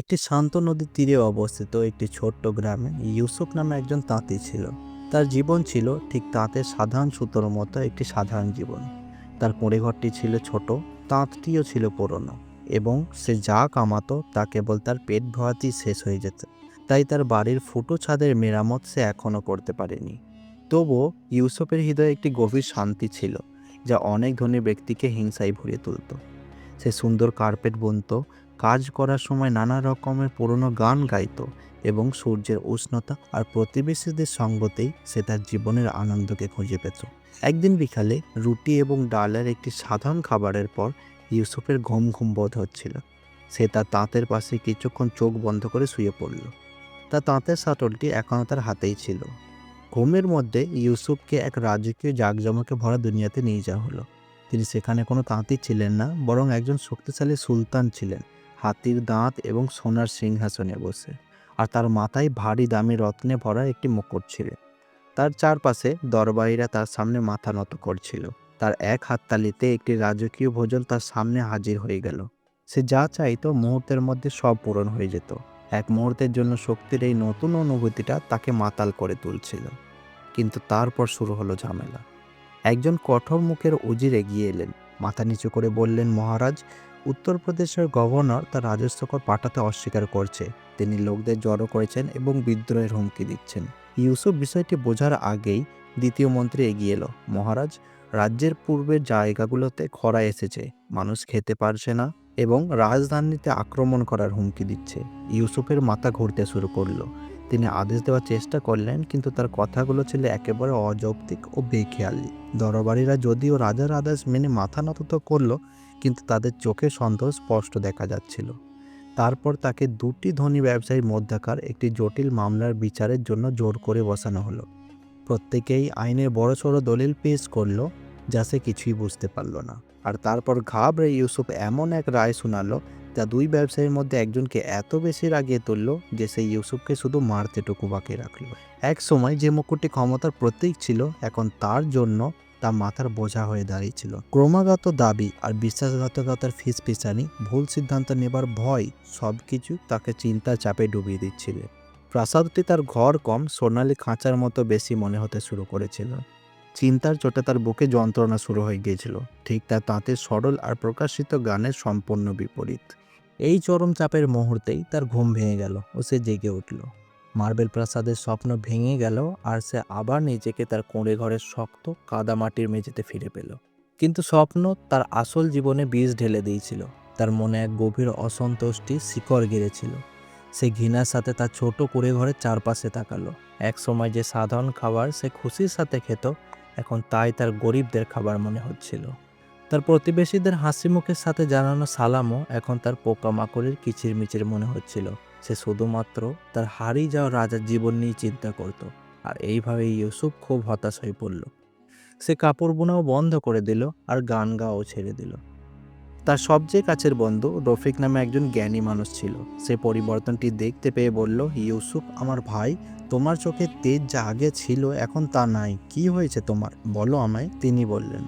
একটি শান্ত নদীর তীরে অবস্থিত একটি ছোট্ট গ্রামে ইউসুফ নামে একজন তাঁতি ছিল। তার জীবন ছিল ঠিক তাঁতের সাধারণ সুতোর মতো একটি সাধারণ জীবন। তার ঘরটি ছিল ছোট, তাঁতটিও ছিল পুরনো এবং সে যা কামাতো তা কেবল তার পেট ভরাতেই শেষ হয়ে যেত। তাই তার বাড়ির ফুটো ছাদের মেরামত সে এখনও করতে পারেনি। তবুও ইউসুফের হৃদয়ে একটি গভীর শান্তি ছিল, যা অনেক ধনী ব্যক্তিকে হিংসায় ভরিয়ে তুলত। সে সুন্দর কার্পেট বুনত কাজ করার সময় নানা রকমের পুরনো গান গাইতো এবং সূর্যের উষ্ণতা আর প্রতিবেশীদের সঙ্গতেই সে তার জীবনের আনন্দকে খুঁজে পেত। একদিন বিকালে রুটি এবং ডালের একটি সাধারণ খাবারের পর ইউসুফের ঘুম ঘুম বোধ হচ্ছিল। সে তার তাঁতের পাশে কিছুক্ষণ চোখ বন্ধ করে শুয়ে পড়ল। তার তাঁতের শাটলটি এখনও তার হাতেই ছিল। ঘুমের মধ্যে ইউসুফকে এক রাজকীয় জাঁকজমকে ভরা দুনিয়াতে নিয়ে যাওয়া হলো। তিনি সেখানে কোনো তাঁতি ছিলেন না, বরং একজন শক্তিশালী সুলতান ছিলেন। হাতির দাঁত এবং সোনার সিংহাসনে বসে, আর তার মাথায় ভারী দামি রত্নে ভরা একটি মুকুট ছিল। তার চারপাশে দরবারীরা তার সামনে মাথা নত করছিল। তার এক হাততালিতে একটি রাজকীয় ভোজন তার সামনে হাজির হয়ে গেল। সে যা চাইতো মুহূর্তের মধ্যে সব পূরণ হয়ে যেত। এক মুহূর্তের জন্য শক্তির এই নতুন অনুভূতিটা তাকে মাতাল করে তুলছিল। কিন্তু তারপর শুরু হলো ঝামেলা। একজন কঠোর মুখের উজির এগিয়ে এলেন। মাথা নিচু করে বললেন, মহারাজ, উত্তরপ্রদেশের গভর্নর তার রাজস্ব কর পাঠাতে অস্বীকার করছে। তিনি লোকদের জড়ো করেছেন এবং বিদ্রোহের হুমকি দিচ্ছেন। ইউসুফ বিষয়টি বোঝার আগেই দ্বিতীয় মন্ত্রী এগিয়ে এলো, মহারাজ, রাজ্যের পূর্বের জায়গাগুলোতে খরা এসেছে, মানুষ খেতে পারছে না এবং রাজধানীতে আক্রমণ করার হুমকি দিচ্ছে। ইউসুফের মাথা ঘুরতে শুরু করল। তিনি আদেশ দেওয়ার চেষ্টা করলেন, কিন্তু তার কথাগুলো ছিল একেবারে অযৌক্তিক ও বেখেয়ালি। দরবারীরা যদিও রাজার আদেশ মেনে মাথা নত তো করল, কিন্তু তাদের চোখে সন্দেহ স্পষ্ট দেখা যাচ্ছিল। তারপর তাকে দুটি ধনী ব্যবসায়ীর মধ্যকার একটি জটিল মামলার বিচারের জন্য জোর করে বসানো হলো। প্রত্যেকেই আইনের বড় সড়ো দলিল পেশ করল, যা সে কিছুই বুঝতে পারল না। আর তারপর ঘাবড়ে ইউসুফ এমন এক রায় শোনালো যা দুই ব্যবসায়ীর মধ্যে একজনকে এত বেশি রাগিয়ে তুলল যে সেই ইউসুফকে শুধু মারতেটুকু বাকি রাখল। এক সময় যে মুকুটটি ক্ষমতার প্রতীক ছিল, এখন তার জন্য তা মাথার বোঝা হয়ে দাঁড়িয়েছিল। ক্রমাগত দাবি আর বিশ্বাসঘাতকতার ফিসফিসানি, ভুল সিদ্ধান্ত নেবার ভয় সব কিছু তাকে চিন্তার চাপে ডুবিয়ে দিচ্ছিল। প্রাসাদটি তার ঘর কম, সোনালি খাঁচার মতো বেশি মনে হতে শুরু করেছিল। চিন্তার চোটে তার বুকে যন্ত্রণা শুরু হয়ে গিয়েছিল। ঠিক তার তাঁতের সরল আর প্রকাশিত গানের সম্পূর্ণ বিপরীত। এই চরম চাপের মুহূর্তেই তার ঘুম ভেঙে গেল ও সে জেগে উঠল। মার্বেল প্রাসাদের স্বপ্ন ভেঙে গেল আর সে আবার নিজেকে তার কোঁড়ে ঘরের শক্ত কাদামাটির মেঝেতে ফিরে পেল। কিন্তু স্বপ্ন তার আসল জীবনে বীজ ঢেলে দিয়েছিল। তার মনে এক গভীর অসন্তুষ্টি শিকড় গেড়েছিল। সে ঘৃণার সাথে তার ছোট কুড়ে ঘরের চারপাশে তাকালো। এক সময় যে সাধারণ খাবার সে খুশির সাথে খেত এখন তাই তার গরিবদের খাবার মনে হচ্ছিল। তার প্রতিবেশীদের হাসি মুখের সাথে জানানো সালামও এখন তার পোকামাকড়ের কিচিরমিচির মনে হচ্ছিল। সে শুধুমাত্র তার হারিয়ে যাওয়া রাজার জীবন নিয়ে চিন্তা করত আর এইভাবে ইউসুফ খুব হতাশ হয়ে পড়ল। সে কাপড় বোনাও বন্ধ করে দিল আর গান গাওয়াও ছেড়ে দিল। তার সবচেয়ে কাছের বন্ধু রফিক নামে একজন জ্ঞানী মানুষ ছিল। সে পরিবর্তনটি দেখতে পেয়ে বলল, ইউসুফ, আমার ভাই, তোমার চোখে তেজ যা আগে ছিল, এখন তা নাই। কি হয়েছে তোমার? বলো আমায়। তিনি বললেন,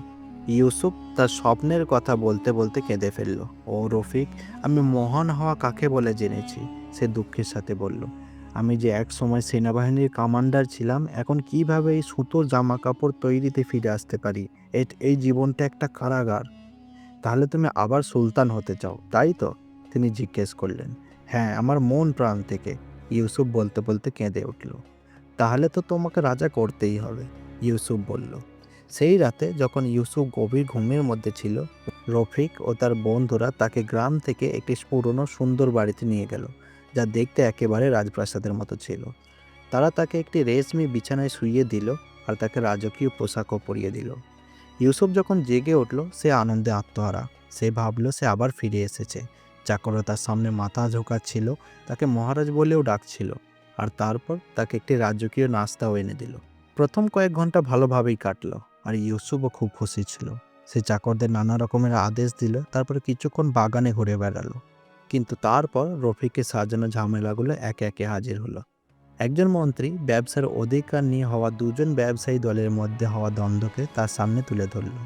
ইউসুফ, তার স্বপ্নের কথা বলতে বলতে কেঁদে ফেলল। ও রফিক, আমি মহান হওয়া কাকে বলে জেনেছি? সে দুঃখের সাথে বলল, আমি যে এক সময় সেনাবাহিনীর কমান্ডার ছিলাম, এখন কীভাবে এই সুতোর জামা কাপড় তৈরিতে ফিরে আসতে পারি? এই জীবনটা একটা কারাগার। তাহলে তুমি আবার সুলতান হতে চাও, তাই তো? তিনি জিজ্ঞেস করলেন। হ্যাঁ আমার মন প্রাণ থেকে। ইউসুফ বলতে বলতে কেঁদে উঠল। তাহলে তো তোমাকে রাজা করতেই হবে, ইউসুফ বলল। সেই রাতে যখন ইউসুফ গভীর ঘুমের মধ্যে ছিল, রফিক ও তার বন্ধুরা তাকে গ্রাম থেকে একটি পুরনো সুন্দর বাড়িতে নিয়ে গেল, যা দেখতে একেবারে রাজপ্রাসাদের মতো ছিল। তারা তাকে একটি রেশমি বিছানায় শুইয়ে দিল আর তাকে রাজকীয় পোশাকও পরিয়ে দিল। ইউসুফ যখন জেগে উঠল, সে আনন্দে আত্মহারা। সে ভাবল, সে আবার ফিরে এসেছে। চাকররা তার সামনে মাথা ঝোঁকাচ্ছিল, তাকে মহারাজ বলেও ডাকছিল, আর তারপর তাকে একটি রাজকীয় নাস্তাও এনে দিল। প্রথম কয়েক ঘণ্টা ভালোভাবেই কাটলো, আর ইউসুফও খুব খুশি ছিল। সে চাকরদের নানা রকমের আদেশ দিল, তারপর কিছুক্ষণ বাগানে ঘুরে বেড়ালো। কিন্তু তারপর রফিকে সাজানো ঝামেলাগুলো একে একে হাজির হলো। একজন মন্ত্রী ব্যবসার অধিকার নিয়ে হওয়া দুজন ব্যবসায়ী দলের মধ্যে হওয়া দ্বন্দ্বকে তার সামনে তুলে ধরল।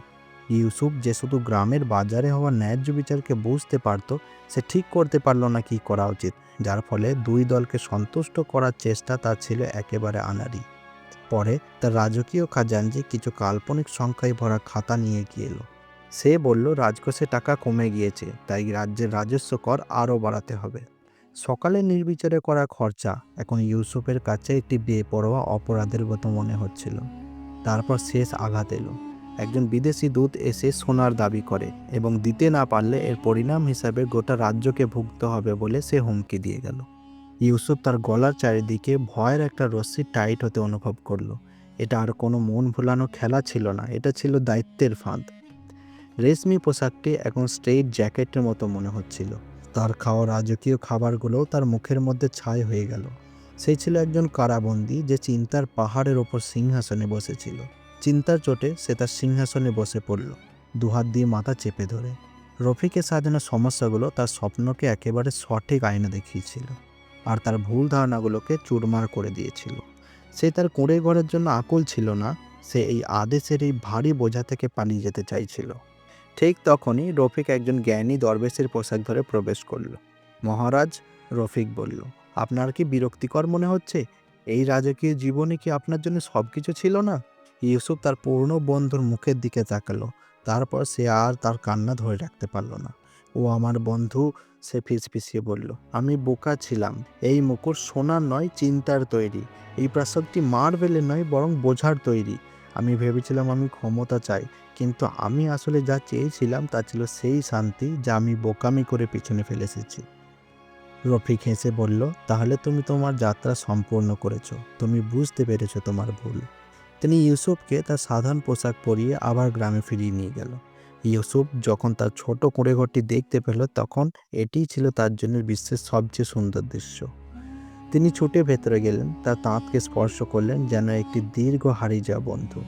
ইউসুফ যে শুধু গ্রামের বাজারে হওয়া ন্যায্য বিচারকে বুঝতে পারত, সে ঠিক করতে পারল না কি করা উচিত, যার ফলে দুই দলকে সন্তুষ্ট করার চেষ্টা তার ছিল একেবারে আনারি পরে তার রাজকীয় খাজানজি কিছু কাল্পনিক সংখ্যায় ভরা খাতা নিয়ে গিয়ে এলো। সে বলল, রাজকোষে টাকা কমে গিয়েছে, তাই রাজ্যের রাজস্ব কর আরও বাড়াতে হবে। সকালে নির্বিচারে করা খরচা এখন ইউসুফের কাছে একটি বেপরোয়া অপরাধের মতো মনে হচ্ছিল। তারপর শেষ আঘাত এলো। একজন বিদেশি দূত এসে সোনার দাবি করে এবং দিতে না পারলে এর পরিণাম হিসাবে গোটা রাজ্যকে ভুগতে হবে বলে সে হুমকি দিয়ে গেল। ইউসুফ তার গলার চারিদিকে ভয়ের একটা রশ্মি টাইট হতে অনুভব করল। এটা আর কোনো মন ভোলানো খেলা ছিল না, এটা ছিল দায়িত্বের ফাঁদ। রেশমি পোশাকটি এখন স্ট্রেইট জ্যাকেটের মতো মনে হচ্ছিল। তার খাওয়া রাজকীয় খাবারগুলোও তার মুখের মধ্যে ছাই হয়ে গেল। সেই ছিল একজন কারাবন্দী যে চিন্তার পাহাড়ের ওপর সিংহাসনে বসেছিল। চিন্তার চোটে সে তার সিংহাসনে বসে পড়ল, দুহাত দিয়ে মাথা চেপে ধরে। রফিকের সাজানো সমস্যাগুলো তার স্বপ্নকে একেবারে সঠিক আয়না দেখিয়েছিল আর তার ভুল ধারণাগুলোকে চুরমার করে দিয়েছিল। সে তার কুঁড়ে ঘরের জন্য আকুল ছিল না, সে এই আদেশের এই ভারী বোঝা থেকে পালিয়ে যেতে চাইছিল। ঠিক তখনই রফিক একজন জ্ঞানী দরবেশের পোশাক ধরে প্রবেশ করল। মহারাজ, রফিক বলল, আপনার কি বিরক্তিকর মনে হচ্ছে? এই রাজকীয় জীবনে কি আপনার জন্য সব কিছু ছিল না? ইউসুফ তার পুরনো বন্ধুর মুখের দিকে তাকালো। তারপর সে আর তার কান্না ধরে রাখতে পারল না। ও আমার বন্ধু, সে ফিসফিসিয়ে বলল, আমি বোকা ছিলাম। এই মুকুট সোনার নয়, চিন্তার তৈরি। এই প্রাসাদটি মার্বেলের নয়, বরং বোঝার তৈরি। আমি ভেবেছিলাম আমি ক্ষমতা চাই। কিন্তু আমি আসলে যা চেয়েছিলাম তা ছিল সেই শান্তি যা আমি বোকামি করে পিছনে ফেলে এসেছি। রফিক হেসে বলল, তাহলে তুমি তোমার যাত্রা সম্পূর্ণ করেছ। তুমি বুঝতে পেরেছ তোমার ভুল। তিনি ইউসুফকে তার সাধারণ পোশাক পরিয়ে আবার গ্রামে ফিরিয়ে নিয়ে গেল। ইউসুফ যখন তার ছোট কুঁড়ে ঘরটি দেখতে পেল, তখন এটিই ছিল তার জন্য বিশ্বের সবচেয়ে সুন্দর দৃশ্য। তিনি ছুটে ভেতরে গেলেন। তার তাঁতকে স্পর্শ করলেন যেন একটি দীর্ঘ হারিয়ে যাওয়া বন্ধু।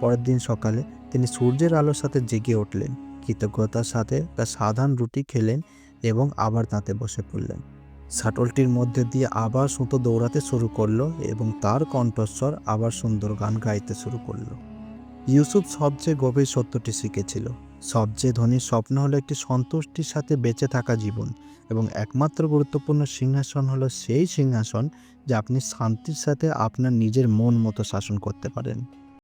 পরের দিন সকালে তিনি সূর্যের আলোর সাথে জেগে উঠলেন, কৃতজ্ঞতার সাথে তার সাধারণ রুটি খেলেন এবং আবার তাঁতে বসে পড়লেন। শাটলটির মধ্যে দিয়ে আবার সুতো দৌড়াতে শুরু করল এবং তার কণ্ঠস্বর আবার সুন্দর গান গাইতে শুরু করল। ইউসুফ সবচেয়ে গভীর সত্যটি শিখেছিল। সবচেয়ে ধনীর স্বপ্ন হলো একটি সন্তুষ্টির সাথে বেঁচে থাকা জীবন এবং একমাত্র গুরুত্বপূর্ণ সিংহাসন হলো সেই সিংহাসন যা আপনি শান্তির সাথে আপনার নিজের মন মতো শাসন করতে পারেন।